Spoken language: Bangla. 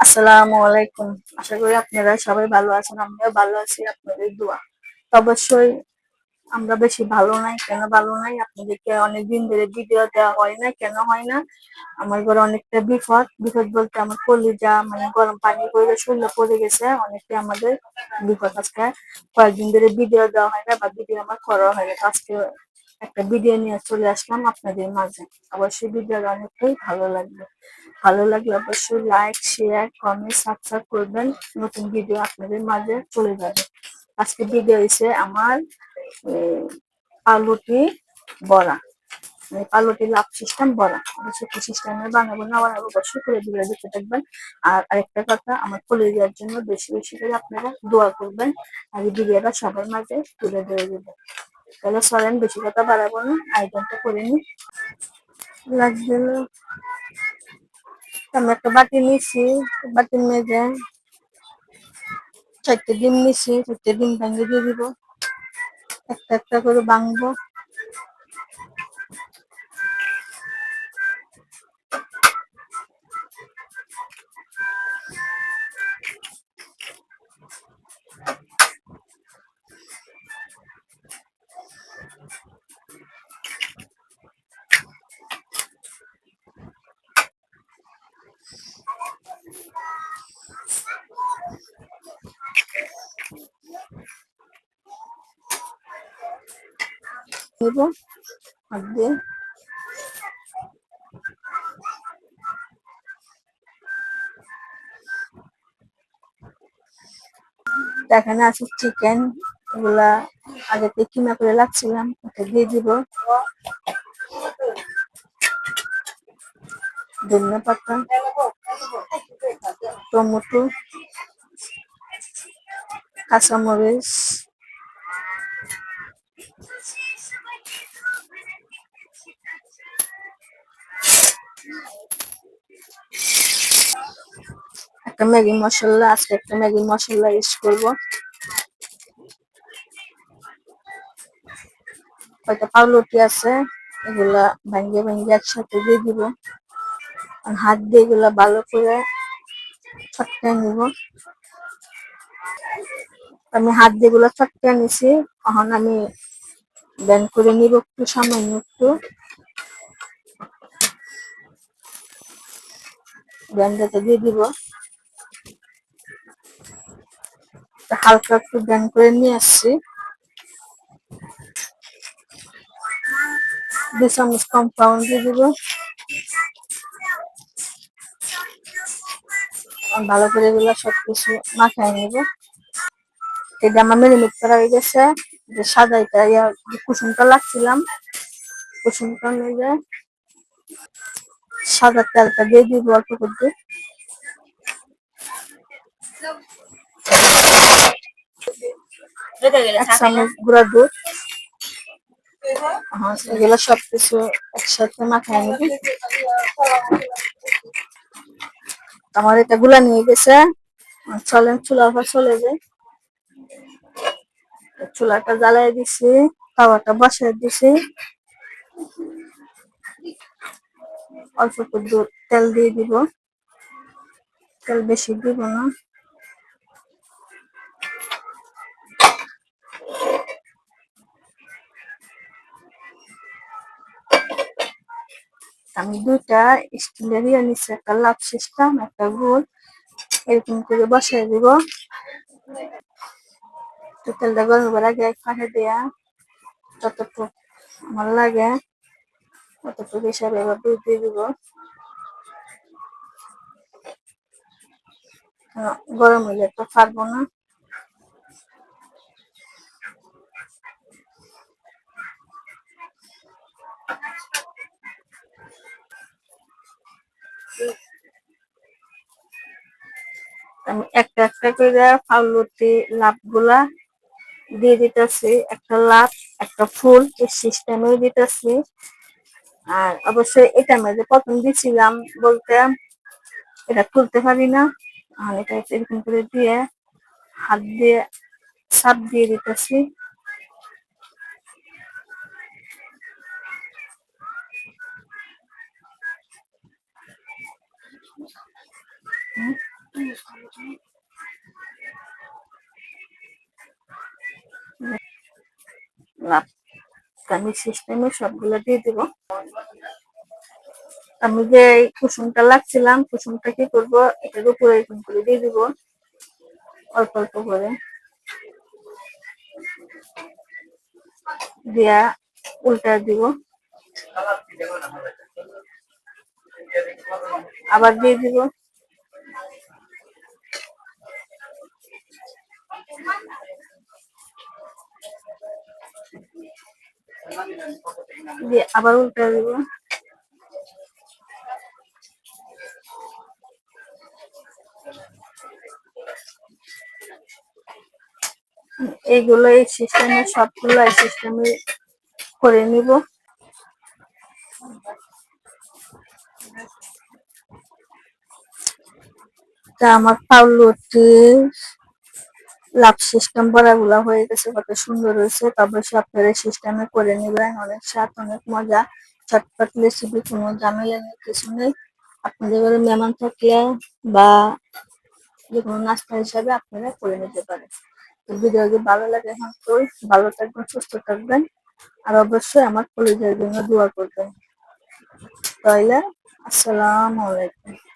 আসসালামু আলাইকুম। আশা করি আপনারা সবাই ভালো আছেন, আমিও ভালো আছি, আপনাদের দোয়া। অবশ্যই আমরা বেশি ভালো নাই, কেন ভালো নাই? আপনাদেরকে অনেকদিন ধরে ভিডিও দেওয়া হয় না, কেন হয় না? আমার ঘরে অনেকটা বিপদ। বিপদ বলতে আমার কলিজা মানে গরম পানি করে শরীরে পড়ে গেছে অনেকটা আমাদের বিপদ আজকে। কয়েকদিন ধরে ভিডিও দেওয়া হয় না, বা ভিডিও আমার করা হয় না। আজকে একটা ভিডিও নিয়ে চলে আসলাম আপনাদের মাঝে। অবশ্যই ভিডিওটা অনেকটাই ভালো লাগবে। ভালো লাগলে অবশ্যই লাইক শেয়ার কমেন্ট সাবস্ক্রাইব করবেন। নতুন ভিডিও আপনাদের মাঝে চলে যাবে। আজকে ভিডিও হয়েছে আমার পাউরুটি বড়া। মানে পাউরুটি লাভ সিস্টেম বড়া। অবশ্যই কি সিস্টেমে বানাবো না বানাবো অবশ্যই করে ভিডিও দেখতে থাকবেন। আর আরেকটা কথা, আমার কলেজের জন্য বেশি বেশি করে আপনারা দোয়া করবেন। আর এই ভিডিওটা সবার মাঝে তুলে ধরে দেবেন। তাহলে চলেন বেশি কথা বাড়াবো না। আয়োজনটা করে নিই। লাগবে না। আমি একটা বাটি নিছি বাটির মেজে চারটে ডিম নিছি, চারটে ডিম ভেঙে দিয়ে দিব একটা একটা করে ভাঙবো নিব হাত দিয়ে। এখানে আছে চিকেন এগুলা আগে থেকে কিমা করে রাখছিলাম, ওটা দিয়ে দিব। ধনে পাতা, টমেটো, কাঁচামরিচ একটা ম্যাগি মশলা, আজকে একটা ম্যাগি মশলা ইউজ করব। কয়টা পাউরুটি আছে, এগুলা ভাঙ্গে ভাঙ্গে একসাথে দিয়ে দিব। হাত দিয়ে এগুলা ভালো করে চটকে নিব। আমি হাত দিয়ে এগুলা চটকে নিছি, এখন আমি ব্যান করে নিব একটু, সামান্য একটু। ব্যান্ডাতে দিয়ে দিব। হালকা একটু ব্যান করে নিয়ে আসছি। দু কম্পাউন্ড দিয়ে দিব। ভালো করে এগুলো সবকিছু মাখায় নিব। এটা আমার মেরিনেট করা হয়ে গেছে। যে সাদা এটা ইয়া কুসুমটা লাগছিলাম, কুসুমটা নিয়ে সাদা তেলটা দিয়ে দিব অল্প করে। এগুলো সবকিছু একসাথে মাখায় আমার এটা গুলা নিয়ে গেছে। চলেন পর চলে যাই। চুলাটা জ্বালাই দিছি, তাওয়াটা বসাই দিছি। অল্প তেল দিয়ে দিব। তেল বেশি দিব না। আমি দুইটা স্টিলের ইয়ে নিচ্ছি একটা লাভ সিস্টেম, একটা গোল। এরকম করে বসাই দিব। তো তেলটা গরম করার আগে এক পাশে দেয়া যতটুকু আমার লাগে ততটুকু হিসাবে এবার দুধ দিয়ে দিব। গরম হইলে তো পারব না। আমি একটা একটা করে পাউরুটি লাভগুলা দিয়ে দিতেছি। একটা লাভ, একটা ফুল এই সিস্টেমেও দিতেছি। আর অবশ্যই এটা আমি যে প্রথম দিছিলাম বলতে এটা তুলতে পারি না। আর এটা এরকম করে দিয়ে হাত দিয়ে চাপ দিয়ে দিতেছি। লাভ আমি সিস্টেমে সবগুলো দিয়ে দিব। আমি যে এই কুসুমটা লাগছিলাম, কুসুমটা কি করব? এটার উপরে এরকম করে দিয়ে দিব, অল্প অল্প করে। দিয়া উল্টা দিব। আবার দিয়ে দিব। দিয়ে আবার উল্টা দিব। এইগুলো এই সিস্টেমে সবগুলো এই সিস্টেমে করে নিব। তা আমার পাউলুটির লাভ সিস্টেম বড়াগুলা হয়ে গেছে, কত সুন্দর হয়েছে। সে আপনারা সিস্টেমে করে নেবেন, অনেক স্বাদ, অনেক মজা। চটপট রেসিপি কোনো ঝামেলা নেই কিছু নেই। আপনাদের মেহমান থাকলে বা যে কোনো নাস্তা হিসাবে আপনারা করে নিতে পারেন। তো ভিডিও যদি ভালো লাগে, এখন তো ভালো থাকবেন, সুস্থ থাকবেন। আর অবশ্যই আমার কলেজের জন্য দোয়া করবেন। তাহলে, আসসালামু আলাইকুম।